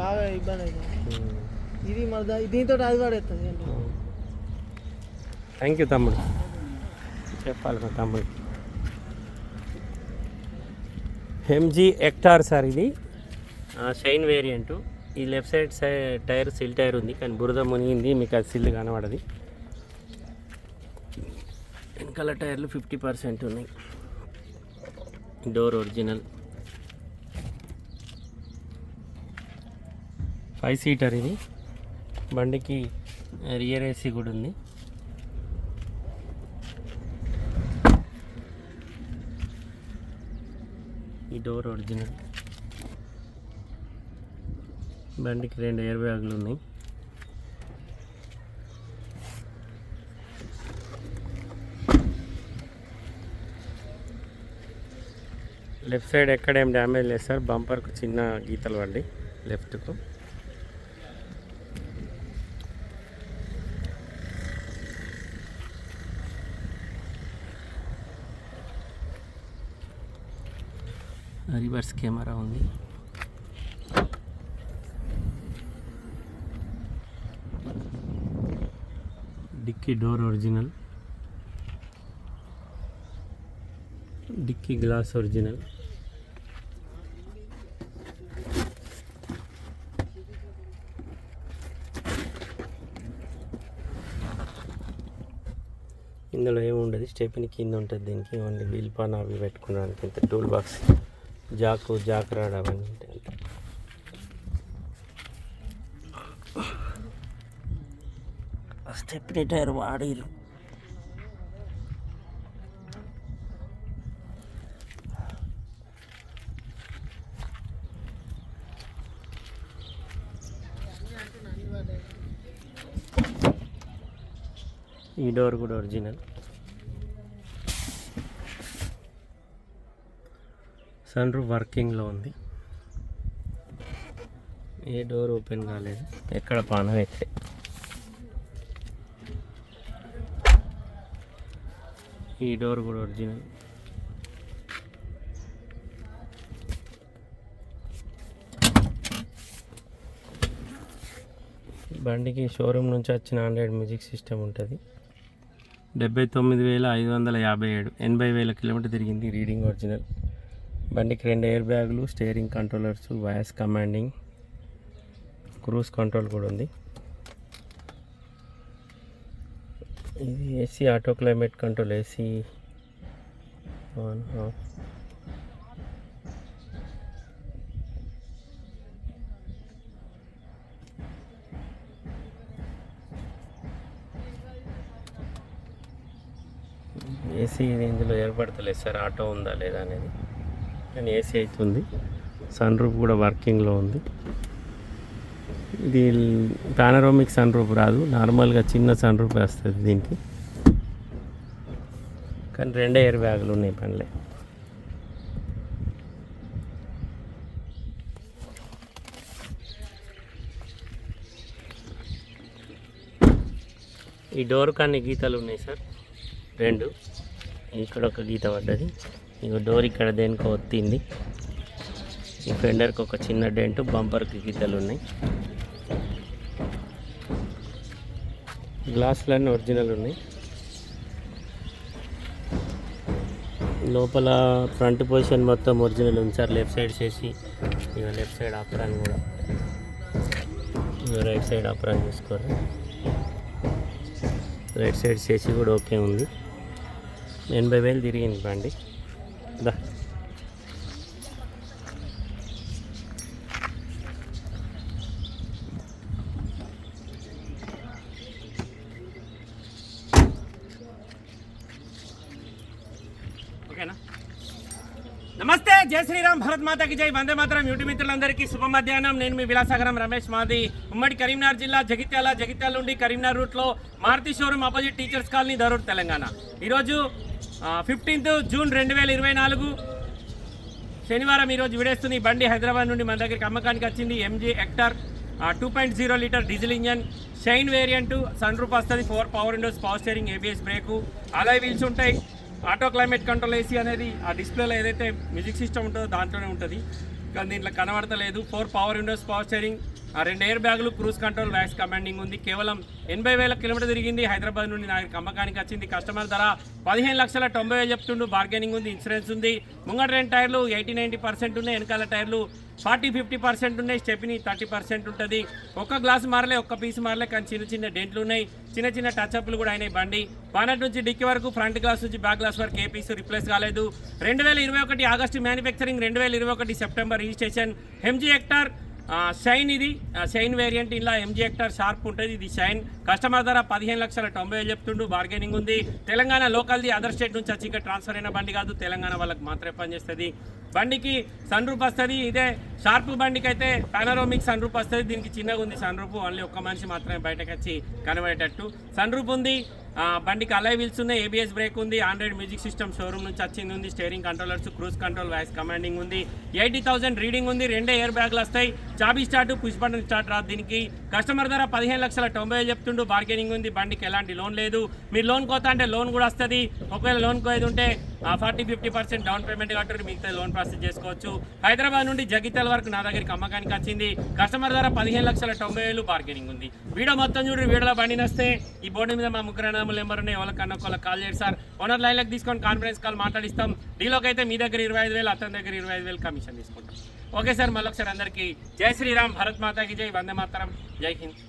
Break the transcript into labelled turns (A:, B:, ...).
A: బాగా ఇబ్బంది అవుతుంది ఇది మన దీంతో అది పడేస్తుంది
B: థ్యాంక్ యూ తమ్ముడు. చెప్పాలి మా తమ్ముడు. ఎంజీ ఎక్టార్ సార్ ఇది. షైన్ వేరియంటు ఈ లెఫ్ట్ సైడ్ సై టైర్ సిల్ టైర్ ఉంది కానీ బురద మునిగింది మీకు అది సిల్ కనబడది. వెనకాల టైర్లు ఫిఫ్టీ పర్సెంట్ ఉన్నాయి. డోర్ ఒరిజినల్ ఫైవ్ సీటర్ ఇది. బండికి రియర్ ఏసీ కూడా ఉంది. ఈ డోర్ ఒరిజినల్ బండికి రెండు ఎయిర్ బ్యాగులు ఉన్నాయి. లెఫ్ట్ సైడ్ ఎక్కడేం డ్యామేజ్ లేదు సార్. బంపర్కు చిన్న గీతలు వండి లెఫ్ట్కు. రివర్స్ కెమెరా ఉంది. Dicky door original. Dicky glass original. ఇందులో ఏముండదు స్టెప్ని కింద ఉంటుంది దీనికి ఓన్లీ వీల్ పాన్ అవి పెట్టుకోవడానికి ఇంత tool box jack jack rod అవన్నీ ఉంటాయి. స్టెప్ని టైర్ వాడిరు. ఈ డోర్ కూడా ఒరిజినల్. సన్ రూఫ్ వర్కింగ్లో ఉంది. ఏ డోర్ ఓపెన్ కాలేదు. ఎక్కడ పానం అయితే. ఈ డోర్ కూడా ఒరిజినల్. బండికి షోరూమ్ నుంచి వచ్చిన ఆండ్రాయిడ్ మ్యూజిక్ సిస్టమ్ ఉంటుంది. డెబ్బై తొమ్మిది వేల ఐదు వందల యాభై ఏడు ఎనభై వేల కిలోమీటర్ తిరిగింది రీడింగ్ ఒరిజినల్. బండికి రెండు ఎయిర్ బ్యాగులు steering controllers voice commanding cruise control కూడా ఉంది. ఇది AC auto climate control AC on off AC ఇందులో ఏర్పడతలేదు సార్ ఆటో ఉందా లేదా అనేది. కానీ ఏసీ అవుతుంది. సన్ రూఫ్ కూడా వర్కింగ్లో ఉంది. ఇది పానరోమిక్ సన్ రూఫ్ రాదు నార్మల్గా చిన్న సన్ రూఫ్ వస్తుంది దీనికి. కానీ రెండే ఎయిర్ బ్యాగులు ఉన్నాయి పనిలే. ఈ డోర్ కానీ గీతలు ఉన్నాయి సార్. రెండు. ఇక్కడ ఒక గీత పడ్డది. ఇక డోర్ ఇక్కడ దేనికో ఒత్తింది. ఈ ఫెండర్కి ఒక చిన్న డెంట్ బంపర్కి గీతలు ఉన్నాయి. గ్లాసులన్నీ ఒరిజినల్ ఉన్నాయి. లోపల ఫ్రంట్ పొజిషన్ మొత్తం ఒరిజినల్ ఉంది సార్. లెఫ్ట్ సైడ్ చేసి ఇక లెఫ్ట్ సైడ్ అప్రాన్ కూడా. రైట్ సైడ్ అప్రాన్ చూసుకోరు. రైట్ సైడ్ చేసి కూడా ఓకే ఉంది. ఎనభై వేలు తిరిగింది బండి. Да. జయ శ్రీరామ్ భరత్ మాతకి జై. వందే మాత్రం. యూటి మిత్రులందరికీ శుభ మధ్యాహ్నం నేను మీ విలాసాగరం రమేష్ మాది. ఉమ్మడి కరీంనగర్ జిల్లా జగిత్యాల జగిత్యాల నుండి కరీంనగర్ రూట్లో Maruti showroom opposite teachers colony Darur Telangana. ఈరోజు ఫిఫ్టీన్త్ జూన్ రెండు వేల ఇరవై నాలుగు. శనివారం ఈరోజు విడేస్తుంది బండి. హైదరాబాద్ నుండి మన దగ్గరికి అమ్మకానికి వచ్చింది MG Hector two point zero litre diesel engine. Shine variant sunroof వస్తుంది four power windows power steering ABS brake alloy wheels ఉంటాయి. ఆటో క్లైమేట్ కంట్రోల్ ఏసీ అనేది ఆ డిస్ప్లేలో ఏదైతే మ్యూజిక్ సిస్టమ్ ఉంటుందో దాంట్లోనే ఉంటుంది. కానీ దీంట్లో కనబడతలేదు. Four power windows power steering రెండు ఎయిర్ బ్యాగులు క్రూజ్ కంట్రోల్ వ్యాక్స్ కమాండింగ్ ఉంది. కేవలం ఎనభై వేల కిలోమీటర్ తిరిగింది హైదరాబాద్ నుండి నాకు అమ్మకానికి వచ్చింది. కస్టమర్ ధర పదిహేను లక్షల తొంభై వేలు చెప్తుండు. బార్గెనింగ్ ఉంది ఇన్సూరెన్స్ ఉంది. ముంగట రెండు టైర్లు ఎయిటీ నైంటీ పర్సెంట్ ఉన్నాయి. వెనకాల టైర్లు ఫార్టీ ఫిఫ్టీ పర్సెంట్ ఉన్నాయి. స్టెప్ని థర్టీ పర్సెంట్ ఉంటుంది. ఒక్క గ్లాస్ మారలే ఒక్క పీస్ మారలే కానీ చిన్న చిన్న డెంట్లు ఉన్నాయి. చిన్న చిన్న టచ్ అప్లు కూడా అయినాయి బండి. బానట్ నుంచి డిక్కి వరకు ఫ్రంట్ గ్లాస్ నుంచి బ్యాక్ గ్లాస్ వరకు ఏ పీస్ రిప్లేస్ కాలేదు. రెండు వేల ఇరవై ఒకటి ఆగస్టు మ్యానుఫ్యాక్చరింగ్ రెండు వేల ఇరవై ఒకటి September registration. MG Hector shine ఇది. షైన్ వేరియంట్ ఇలా ఎంజీ హెక్టార్ షార్ప్ ఉంటుంది. ఇది షైన్ కస్టమర్ ధర పదిహేను లక్షల తొంభై వేలు చెప్తుండు. బార్గెనింగ్ ఉంది. తెలంగాణ లోకల్ది అదర్ స్టేట్ నుంచి వచ్చి ఇక్కడ ట్రాన్స్ఫర్ అయిన బండి కాదు. తెలంగాణ వాళ్ళకి మాత్రమే పనిచేస్తుంది. బండికి సన్ రూప్ వస్తుంది. ఇదే షార్ప్ బండికి అయితే పానరోమిక్ సన్ రూప్ వస్తుంది. దీనికి చిన్నగా ఉంది సన్ రూప్ ఓన్లీ ఒక్క మనిషి మాత్రమే బయటకు వచ్చి కనబడేటట్టు. సన్ రూప్ ఉంది. బండికి అలై వీల్స్ ఉన్నాయి ఏబిఎస్ బ్రేక్ ఉంది ఆండ్రాయిడ్ మ్యూజిక్ సిస్టమ్ షోరూమ్ నుంచి వచ్చింది ఉంది steering controllers cruise control voice commanding ఉంది ఎయిటీ థౌసండ్ రీడింగ్ ఉంది రెండే ఎయిర్ బ్యాగ్లు వస్తాయి. చాబీ స్టార్ట్ పుష్ బటన్ స్టార్ట్ రాదు దీనికి. కస్టమర్ ధర పదిహేను లక్షల తొంభై వేలు చెప్తుండు బార్గెనింగ్ ఉంది బండికి ఎలాంటి లోన్ లేదు. మీరు లోన్ కోత అంటే లోన్ కూడా వస్తుంది. ఒకవేళ లోన్ కోయేది ఉంటే forty fifty percent down payment కట్టారు. మిగతా లోన్ ప్రాసెస్ చేసుకోవచ్చు. హైదరాబాద్ నుండి జగిత్యాల వరకు నా దగ్గరికి అమ్మకానికి వచ్చింది. కస్టమర్ ధర పదిహేను లక్షల తొంభై వేలు బార్గెనింగ్ ఉంది. వీడియో మొత్తం చూడండి వీడియోలో బండి నస్తే. ఈ బోర్డు మీద మా ముగ్గురు అన్నదమ్ములు నెంబర్ ఉన్నాయి. ఎవరికన్నా ఒకళ్ళకి కాల్ చేయండి సార్. ఓనర్ లైన్లకు తీసుకొని కాన్ఫరెన్స్ కాల్ మాట్లాడిస్తాం. డీలోకి అయితే మీ దగ్గర ఇరవై ఐదు వేలు అతని దగ్గర ఇరవై ఐదు వేలు కమిషన్ తీసుకుంటాం. ఓకే సార్ మళ్ళొకసారి అందరికీ జై శ్రీరామ్. భరత్ మాతాకి జై. వందే మాతరం. జై హింద్.